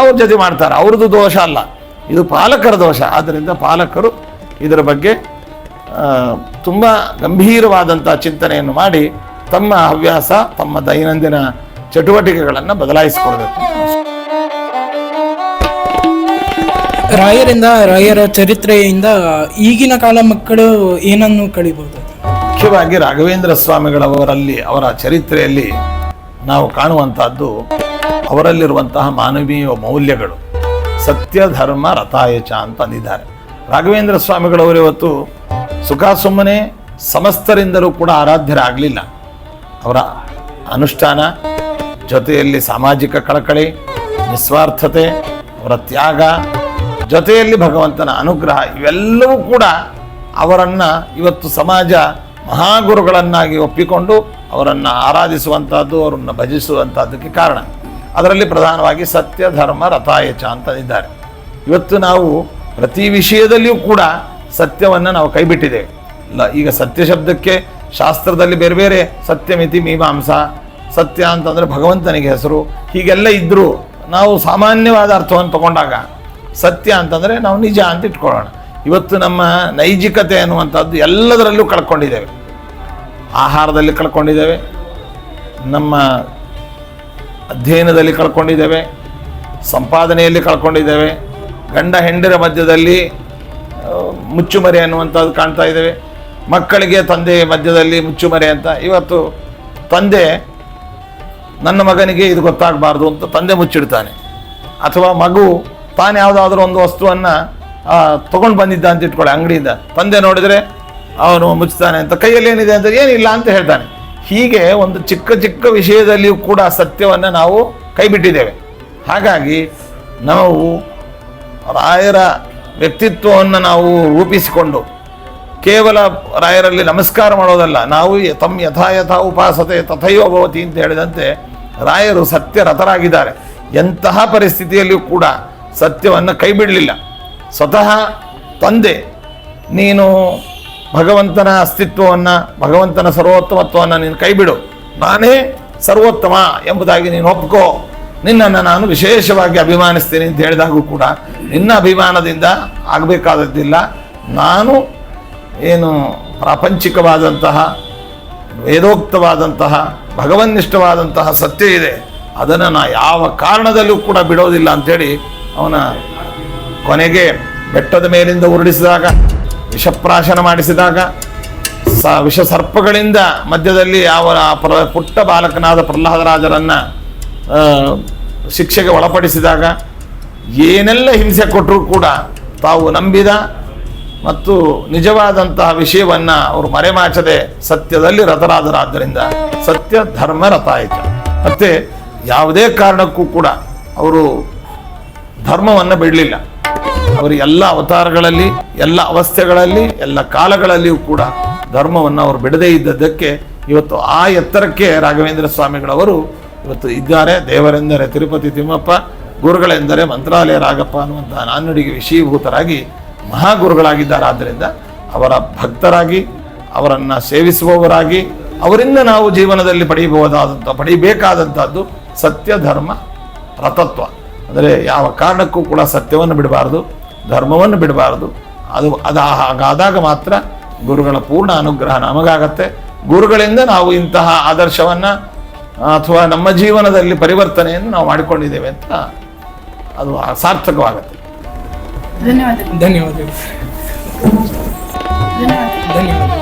ಅವ್ರ ಜೊತೆ ಮಾಡ್ತಾರೆ. ಅವ್ರದ್ದು ದೋಷ ಅಲ್ಲ. ಇದು ಪಾಲಕರ ದೋಷ. ಆದ್ದರಿಂದ ಪಾಲಕರು ಇದರ ಬಗ್ಗೆ ತುಂಬ ಗಂಭೀರವಾದಂಥ ಚಿಂತನೆಯನ್ನು ಮಾಡಿ ತಮ್ಮ ಹವ್ಯಾಸ ತಮ್ಮ ದೈನಂದಿನ ಚಟುವಟಿಕೆಗಳನ್ನು ಬದಲಾಯಿಸಿಕೊಳ್ಬೇಕು. ರಾಯರಿಂದ ರಾಯರ ಚರಿತ್ರೆಯಿಂದ ಈಗಿನ ಕಾಲ ಮಕ್ಕಳು ಏನನ್ನು ಕಳಿಬಹುದು? ಮುಖ್ಯವಾಗಿ ರಾಘವೇಂದ್ರ ಸ್ವಾಮಿಗಳವರಲ್ಲಿ ಅವರ ಚರಿತ್ರೆಯಲ್ಲಿ ನಾವು ಕಾಣುವಂತಹದ್ದು ಅವರಲ್ಲಿರುವಂತಹ ಮಾನವೀಯ ಮೌಲ್ಯಗಳು ಸತ್ಯ, ಧರ್ಮ, ರಥಾಯಚ ಅಂತ ಅಂದಿದ್ದಾರೆ. ರಾಘವೇಂದ್ರ ಸ್ವಾಮಿಗಳವರು ಇವತ್ತು ಸುಖ ಸುಮ್ಮನೆ ಸಮಸ್ತರಿಂದಲೂ ಕೂಡ ಆರಾಧ್ಯರಾಗಲಿಲ್ಲ. ಅವರ ಅನುಷ್ಠಾನ ಜೊತೆಯಲ್ಲಿ ಸಾಮಾಜಿಕ ಕಳಕಳಿ, ನಿಸ್ವಾರ್ಥತೆ, ಅವರ ತ್ಯಾಗ, ಜೊತೆಯಲ್ಲಿ ಭಗವಂತನ ಅನುಗ್ರಹ, ಇವೆಲ್ಲವೂ ಕೂಡ ಅವರನ್ನು ಇವತ್ತು ಸಮಾಜ ಮಹಾಗುರುಗಳನ್ನಾಗಿ ಒಪ್ಪಿಕೊಂಡು ಅವರನ್ನು ಆರಾಧಿಸುವಂಥದ್ದು ಅವರನ್ನು ಭಜಿಸುವಂಥದ್ದಕ್ಕೆ ಕಾರಣ. ಅದರಲ್ಲಿ ಪ್ರಧಾನವಾಗಿ ಸತ್ಯ, ಧರ್ಮ, ರಥಾಯಚ ಅಂತಂದಿದ್ದಾರೆ. ಇವತ್ತು ನಾವು ಪ್ರತಿ ವಿಷಯದಲ್ಲಿಯೂ ಕೂಡ ಸತ್ಯವನ್ನು ನಾವು ಕೈಬಿಟ್ಟಿದ್ದೇವೆ ಇಲ್ಲ ಈಗ ಸತ್ಯ ಶಬ್ದಕ್ಕೆ ಶಾಸ್ತ್ರದಲ್ಲಿ ಬೇರೆ ಬೇರೆ ಸತ್ಯಮಿತಿ ಮೀಮಾಂಸ, ಸತ್ಯ ಅಂತಂದರೆ ಭಗವಂತನಿಗೆ ಹೆಸರು, ಹೀಗೆಲ್ಲ ಇದ್ದರೂ ನಾವು ಸಾಮಾನ್ಯವಾದ ಅರ್ಥವನ್ನು ತಗೊಂಡಾಗ ಸತ್ಯ ಅಂತಂದರೆ ನಾವು ನಿಜ ಅಂತ ಇಟ್ಕೊಳ್ಳೋಣ. ಇವತ್ತು ನಮ್ಮ ನೈಜಿಕತೆ ಅನ್ನುವಂಥದ್ದು ಎಲ್ಲದರಲ್ಲೂ ಕಳ್ಕೊಂಡಿದ್ದೇವೆ. ಆಹಾರದಲ್ಲಿ ಕಳ್ಕೊಂಡಿದ್ದೇವೆ. ನಮ್ಮ ಅಧ್ಯಯನದಲ್ಲಿ ಕಳ್ಕೊಂಡಿದ್ದೇವೆ, ಸಂಪಾದನೆಯಲ್ಲಿ ಕಳ್ಕೊಂಡಿದ್ದೇವೆ, ಗಂಡ ಹೆಂಡರ ಮಧ್ಯದಲ್ಲಿ ಮುಚ್ಚುಮರಿ ಅನ್ನುವಂಥದ್ದು ಕಾಣ್ತಾ ಇದ್ದೇವೆ. ಮಕ್ಕಳಿಗೆ ತಂದೆ ಮಧ್ಯದಲ್ಲಿ ಮುಚ್ಚುಮರೆ ಅಂತ. ಇವತ್ತು ತಂದೆ ನನ್ನ ಮಗನಿಗೆ ಇದು ಗೊತ್ತಾಗಬಾರ್ದು ಅಂತ ತಂದೆ ಮುಚ್ಚಿಡ್ತಾನೆ. ಅಥವಾ ಮಗು ತಾನು ಯಾವುದಾದ್ರೂ ಒಂದು ವಸ್ತುವನ್ನು ತೊಗೊಂಡು ಬಂದಿದ್ದ ಅಂತ ಇಟ್ಕೊಳ್ಳಿ ಅಂಗಡಿಯಿಂದ. ತಂದೆ ನೋಡಿದರೆ ಅವನು ಮುಚ್ತಾನೆ ಅಂತ. ಕೈಯಲ್ಲಿ ಏನಿದೆ ಅಂತ ಏನಿಲ್ಲ ಅಂತ ಹೇಳ್ತಾನೆ. ಹೀಗೆ ಒಂದು ಚಿಕ್ಕ ಚಿಕ್ಕ ವಿಷಯದಲ್ಲಿಯೂ ಕೂಡ ಸತ್ಯವನ್ನು ನಾವು ಕೈಬಿಟ್ಟಿದ್ದೇವೆ. ಹಾಗಾಗಿ ನಾವು ರಾಯರ ವ್ಯಕ್ತಿತ್ವವನ್ನು ನಾವು ರೂಪಿಸಿಕೊಂಡು ಕೇವಲ ರಾಯರಲ್ಲಿ ನಮಸ್ಕಾರ ಮಾಡೋದಲ್ಲ, ನಾವು ತಮ್ಮ ಯಥಾ ಯಥಾ ಉಪಾಸತೆ ತಥೈವ ಭವತಿ ಅಂತ ಹೇಳಿದಂತೆ ರಾಯರು ಸತ್ಯ ರಥರಾಗಿದ್ದಾರೆ ಎಂತಹ ಪರಿಸ್ಥಿತಿಯಲ್ಲಿಯೂ ಕೂಡ ಸತ್ಯವನ್ನು ಕೈಬಿಡಲಿಲ್ಲ. ಸ್ವತಃ ತಂದೆ, ನೀನು ಭಗವಂತನ ಅಸ್ತಿತ್ವವನ್ನು, ಭಗವಂತನ ಸರ್ವೋತ್ತಮತ್ವವನ್ನು ನೀನು ಕೈಬಿಡು. ನಾನೇ ಸರ್ವೋತ್ತಮ ಎಂಬುದಾಗಿ ನೀನು ಒಪ್ಕೋ. ನಿನ್ನನ್ನು ನಾನು ವಿಶೇಷವಾಗಿ ಅಭಿಮಾನಿಸ್ತೀನಿ ಅಂತ ಹೇಳಿದಾಗೂ ಕೂಡ ನಿನ್ನ ಅಭಿಮಾನದಿಂದ ಆಗಬೇಕಾದದ್ದಿಲ್ಲ. ನಾನು ಏನು ಪ್ರಾಪಂಚಿಕವಾದಂತಹ, ವೇದೋಕ್ತವಾದಂತಹ, ಭಗವನ್ನಿಷ್ಠವಾದಂತಹ ಸತ್ಯ ಇದೆ. ಅದನ್ನು ನಾ ಯಾವ ಕಾರಣದಲ್ಲೂ ಕೂಡ ಬಿಡೋದಿಲ್ಲ ಅಂಥೇಳಿ ಅವನ ಕೊನೆಗೆ ಬೆಟ್ಟದ ಮೇಲಿಂದ ಉರುಳಿಸಿದಾಗ ವಿಷಪ್ರಾಶನ ಮಾಡಿಸಿದಾಗ ಸ ವಿಷ ಸರ್ಪಗಳಿಂದ ಮಧ್ಯದಲ್ಲಿ ಅವರ ಪ್ರ ಪುಟ್ಟ ಬಾಲಕನಾದ ಪ್ರಹ್ಲಾದರಾಜರನ್ನು ಶಿಕ್ಷೆಗೆ ಒಳಪಡಿಸಿದಾಗ ಏನೆಲ್ಲ ಹಿಂಸೆ ಕೊಟ್ಟರೂ ಕೂಡ ತಾವು ನಂಬಿದ ಮತ್ತು ನಿಜವಾದಂತಹ ವಿಷಯವನ್ನು ಅವರು ಮರೆಮಾಚದೆ ಸತ್ಯದಲ್ಲಿ ರಥರಾದರಾದ್ದರಿಂದ ಸತ್ಯ, ಧರ್ಮ, ರಥ ಆಯಿತು. ಮತ್ತು ಯಾವುದೇ ಕಾರಣಕ್ಕೂ ಕೂಡ ಅವರು ಧರ್ಮವನ್ನು ಬಿಡಲಿಲ್ಲ. ಅವರು ಎಲ್ಲ ಅವತಾರಗಳಲ್ಲಿ, ಎಲ್ಲ ಅವಸ್ಥೆಗಳಲ್ಲಿ, ಎಲ್ಲ ಕಾಲಗಳಲ್ಲಿಯೂ ಕೂಡ ಧರ್ಮವನ್ನು ಅವರು ಬಿಡದೇ ಇದ್ದದ್ದಕ್ಕೆ ಇವತ್ತು ಆ ಎತ್ತರಕ್ಕೆ ರಾಘವೇಂದ್ರ ಸ್ವಾಮಿಗಳವರು ಇವತ್ತು ಇದ್ದಾರೆ. ದೇವರೆಂದರೆ ತಿರುಪತಿ ತಿಮ್ಮಪ್ಪ, ಗುರುಗಳೆಂದರೆ ಮಂತ್ರಾಲಯ ರಾಗಪ್ಪ ಅನ್ನುವಂತಹ ನಾಣ್ಣುಡಿಗೆ ವಿಷಯಭೂತರಾಗಿ ಮಹಾಗುರುಗಳಾಗಿದ್ದಾರೆ. ಆದ್ದರಿಂದ ಅವರ ಭಕ್ತರಾಗಿ, ಅವರನ್ನು ಸೇವಿಸುವವರಾಗಿ, ಅವರಿಂದ ನಾವು ಜೀವನದಲ್ಲಿ ಪಡೆಯಬಹುದಾದಂಥ, ಪಡೆಯಬೇಕಾದಂಥದ್ದು ಸತ್ಯ, ಧರ್ಮ, ರಥತ್ವ. ಅಂದರೆ ಯಾವ ಕಾರಣಕ್ಕೂ ಕೂಡ ಸತ್ಯವನ್ನು ಬಿಡಬಾರ್ದು. ಧರ್ಮವನ್ನು ಬಿಡಬಾರ್ದು. ಅದು ಅದು ಹಾಗಾದಾಗ ಮಾತ್ರ ಗುರುಗಳ ಪೂರ್ಣ ಅನುಗ್ರಹ ನಮಗಾಗತ್ತೆ. ಗುರುಗಳಿಂದ ನಾವು ಇಂತಹ ಆದರ್ಶವನ್ನು ಅಥವಾ ನಮ್ಮ ಜೀವನದಲ್ಲಿ ಪರಿವರ್ತನೆಯನ್ನು ನಾವು ಮಾಡಿಕೊಂಡಿದ್ದೇವೆ ಅಂತ ಅದು ಸಾರ್ಥಕವಾಗುತ್ತೆ. ಧನ್ಯವಾದಗಳು. ಧನ್ಯವಾದಗಳು. ಧನ್ಯವಾದ ಧನ್ಯವಾದ